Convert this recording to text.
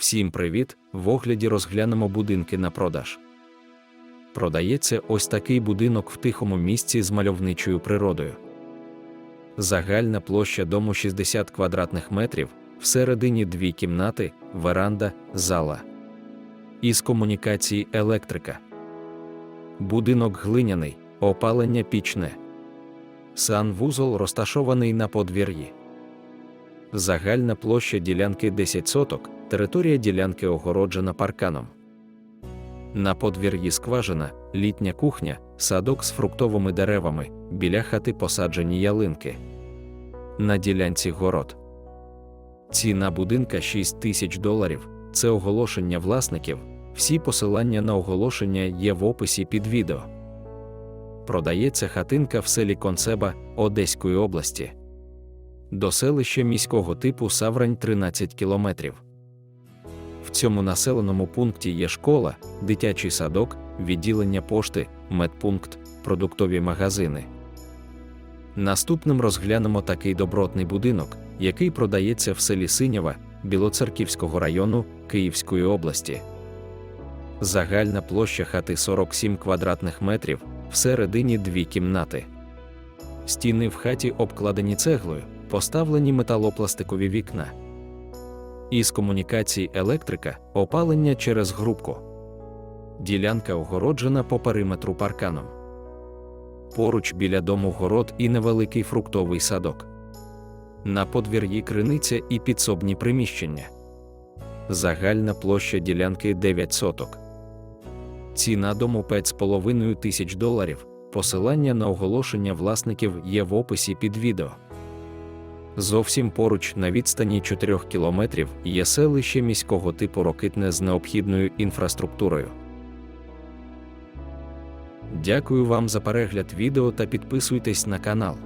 Всім привіт! В огляді розглянемо будинки на продаж. Продається ось такий будинок в тихому місці з мальовничою природою. Загальна площа дому 60 квадратних метрів, всередині дві кімнати, веранда, зала. Із комунікації електрика. Будинок глиняний, опалення пічне. Санвузол розташований на подвір'ї. Загальна площа ділянки 10 соток, територія ділянки огороджена парканом. На подвір'ї скважина, літня кухня, садок з фруктовими деревами, біля хати посаджені ялинки. На ділянці город. Ціна будинка 6 тисяч доларів. Це оголошення власників. Всі посилання на оголошення є в описі під відео. Продається хатинка в селі Концеба Одеської області. До селища міського типу Саврань 13 кілометрів. В цьому населеному пункті є школа, дитячий садок, відділення пошти, медпункт, продуктові магазини. Наступним розглянемо такий добротний будинок, який продається в селі Синява Білоцерківського району Київської області. Загальна площа хати 47 квадратних метрів, всередині дві кімнати. Стіни в хаті обкладені цеглою, поставлені металопластикові вікна. Із комунікацій електрика, опалення через грубку. Ділянка огороджена по периметру парканом. Поруч біля дому город і невеликий фруктовий садок. На подвір'ї криниця і підсобні приміщення. Загальна площа ділянки 9 соток. Ціна дому 5,5 тисяч доларів. Посилання на оголошення власників є в описі під відео. Зовсім поруч на відстані 4 кілометрів є селище міського типу Рокитне з необхідною інфраструктурою. Дякую вам за перегляд відео та підписуйтесь на канал.